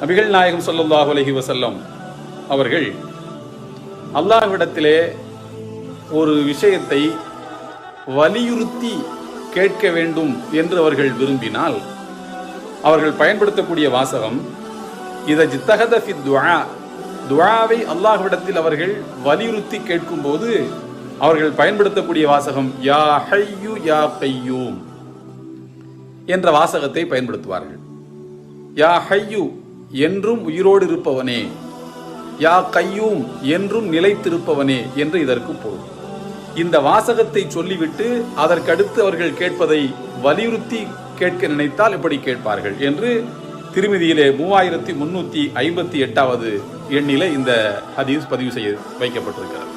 நபிகள் நாயகம் சொல்லுல்லாஹு அலஹி வசல்லம் அவர்கள் அல்லாஹ்விடத்திலே ஒரு விஷயத்தை வலியுறுத்தி கேட்க வேண்டும் என்று அவர்கள் விரும்பினால் அவர்கள் பயன்படுத்தக்கூடிய வாசகம் இத ஜித்தகத ஃபி துஆ துஆவை அல்லாஹ்விடத்தில் அவர்கள் வலியுறுத்தி கேட்கும்போது அவர்கள் பயன்படுத்தக்கூடிய வாசகம் யா ஹையு யா கையூம் என்ற வாசகத்தை பயன்படுத்துவார்கள். யா ஹையு என்றும் உயிரோடு இருப்பவனே யா கையூம் என்றும் நிலைத்திருப்பவனே என்று இதற்கு பொருள். இந்த வாசகத்தை சொல்லிவிட்டு அதற்கடுத்து அவர்கள் கேட்பதை வலியுறுத்தி கேட்க நினைத்தால் எப்படி கேட்பார்கள் என்று திருமதியிலே மூவாயிரத்தி முன்னூத்தி ஐம்பத்தி எட்டாவது எண்ணில இந்த ஹதீஸ் பதிவு செய்ய வைக்கப்பட்டிருக்கிறது.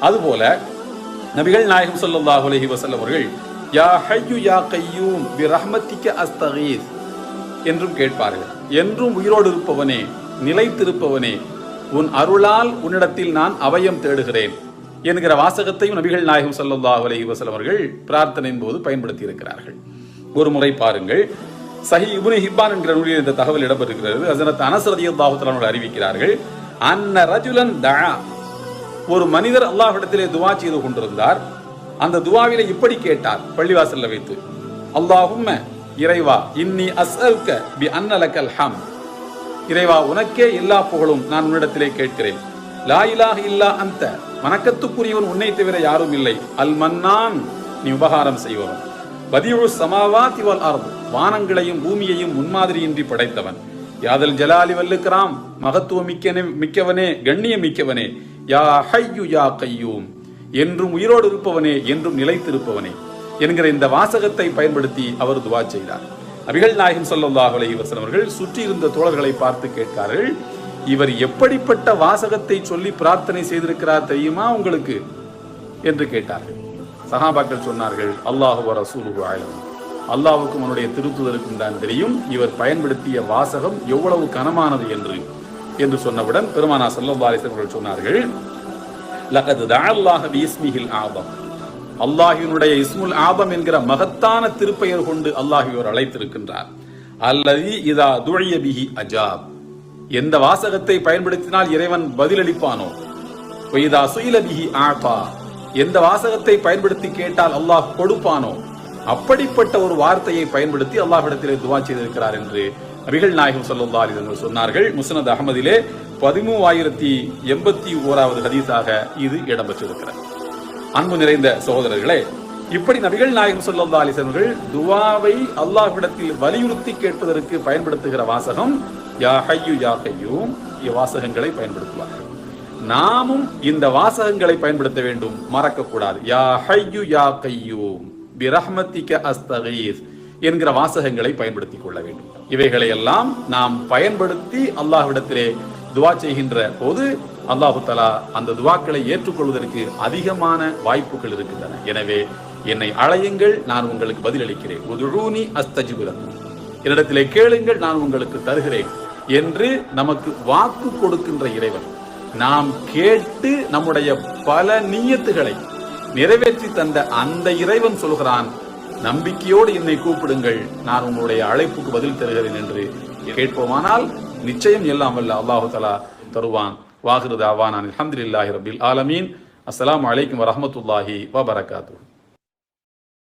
அதுபோல நபிகள் நாயகம் ஸல்லல்லாஹு அலஹி வஸல்லம் அவர்கள் யா ஹையு யா கையூம் பி ரஹ்மத்திக்க அஸ்தகீஸ் என்றும் கேட்பார்கள். என்றும் உயிரோடு இருப்பவனே நிலைத்திருப்பவனே உன் அருளால் உன்னிடத்தில் நான் அபயம் தேடுகிறேன் என்கிற வாசகத்தையும் நபிகள் நாயகம் ஸல்லல்லாஹு அலி வசலம் அவர்கள் பிரார்த்தனையின் போது பயன்படுத்தி இருக்கிறார்கள் ஒரு முறை பாருங்கள். சஹி இபுனி ஹிப்பான் என்கிற நூலில் இந்த தகவல் இடம்பெறுகிறது ஹஸரத் அனஸ் ரலியல்லாஹு அறிவிக்கிறார்கள் அன்ன ரஜுலன் தஆ. ஒரு மனிதர் அல்லாஹிடத்திலே துவா செய்து கொண்டிருந்தார். அந்த துவாவிலே இப்படி கேட்டார் பள்ளிவாசல்ல வைத்து அல்லாஹும்ம இறைவா இன்னி அஸ்அல்க பி அன்னலக்கல் ஹம். இறைவா உனக்கே எல்லா புகழும் நான் உன்னிடத்திலே கேட்கிறேன். லா இலாக இல்லா அந்த வணக்கத்துக்குரியவன் உன்னை தவிர யாரும் இல்லை. அல் மன்னான். நீ உபகாரம் செய்பவன். பதியுழு சமாவா திவல் அர்த். வானங்களையும் பூமியையும் முன்மாதிரியின்றி படைத்தவன். யாதல் ஜலாலி வல்லுக்கிறாம் மகத்துவம் மிக்கனே மிக்கவனே கண்ணியம் மிக்கவனே. யா ஹையு யா கையூம். என்றும் உயிரோடு இருப்பவனே என்றும் நிலைத்திருப்பவனே. என்கிற இந்த வாசகத்தை பயன்படுத்தி அவர் துவா செய்தார். நபிகள் நாயகம் ஸல்லல்லாஹு அலைஹி அவர்கள் சுற்றி இருந்த தோழர்களை பார்த்து கேட்கிறார்கள் இவர் எப்படிப்பட்ட வாசகத்தை சொல்லி பிரார்த்தனை செய்திருக்கிறார் தெரியுமா உங்களுக்கு? என்று கேட்டார்கள். சஹாபாக்கள் சொன்னார்கள் அல்லாஹு வ ரசூலுஹு அல்லாஹுக்கும் அவனுடைய திருத்துதலுக்கும் தான் தெரியும் இவர் பயன்படுத்திய வாசகம் எவ்வளவு கனமானது என்று. என்று சொன்னவுடன் பெருமானா ஸல்லல்லாஹு அலைஹி அவர்கள் சொன்னார்கள் லகது தாழ்லாக வீஸ்மிகில் ஆபம் அல்லாஹினுடைய இஸ்முல் ஆபம் என்கிற மகத்தான திருப்பெயர் கொண்டு அல்லாஹியோர் அழைத்திருக்கின்றார். அல்லது இதா துழைய பிஹி அஜாப். எந்த வாசகத்தை பயன்படுத்தினால் இறைவன் பதிலளிப்பானோ? இதா சுயில பிஹி ஆபா. எந்த வாசகத்தை பயன்படுத்தி கேட்டால் அல்லாஹ் கொடுப்பானோ? அப்படிப்பட்ட ஒரு வார்த்தையை பயன்படுத்தி அல்லாஹிடத்திலே துவா செய்திருக்கிறார் என்று நபிகள் நாயகம் ஸல்லல்லாஹு அலைஹி சொன்னார்கள். முஸ்னத் அகமதிலே பதிமூவாயிரத்தி எண்பத்தி ஓராவது ஹதீஸாக இது இடம்பெற்றிருக்கிறது. அன்பு நிறைந்த சகோதரர்களே இப்படி நபிகள் நாயகம் சொல்லா அலைஹி துவாவை அல்லாஹ்விடத்தில் வலியுறுத்தி கேட்பதற்கு பயன்படுத்துகிற வாசகம் யா ஹய்யு யா கையூம் வாசகங்களை பயன்படுத்துவார்கள். நாமும் இந்த வாசகங்களை பயன்படுத்த வேண்டும் மறக்கக்கூடாது. யா ஹய்யு யா கையூம் பிரஹ்மத்திக அஸ்தகீஸ் என்கிற வாசகங்களை பயன்படுத்திக் கொள்ள வேண்டும். இவைகளை எல்லாம் நாம் பயன்படுத்தி அல்லாஹ்விடத்திலே துவா செய்கின்ற போது அல்லாஹு தலா அந்த துவாக்களை ஏற்றுக்கொள்வதற்கு அதிகமான வாய்ப்புகள் இருக்கின்றன. எனவே என்னை அழையுங்கள் நான் உங்களுக்கு பதிலளிக்கிறேன். உதுழூனி என்னிடத்திலே கேளுங்கள் நான் உங்களுக்கு தருகிறேன் என்று நமக்கு வாக்கு கொடுக்கின்ற இறைவன். நாம் கேட்டு நம்முடைய பல நீயத்துகளை நிறைவேற்றி தந்த அந்த இறைவன் சொல்கிறான் நம்பிக்கையோடு என்னை கூப்பிடுங்கள் நான் உங்களுடைய அழைப்புக்கு பதில் தருகிறேன் என்று கேட்போமானால் நிச்சயம் எல்லாம் வல்ல அல்லாஹு தலா தருவான் வாகிருதாவான் அலமதுல்லாஹி ரபில் ஆலமீன் அஸ்ஸலாமு அலைக்கும் வரஹமத்துல்லாஹி வபரகாத்து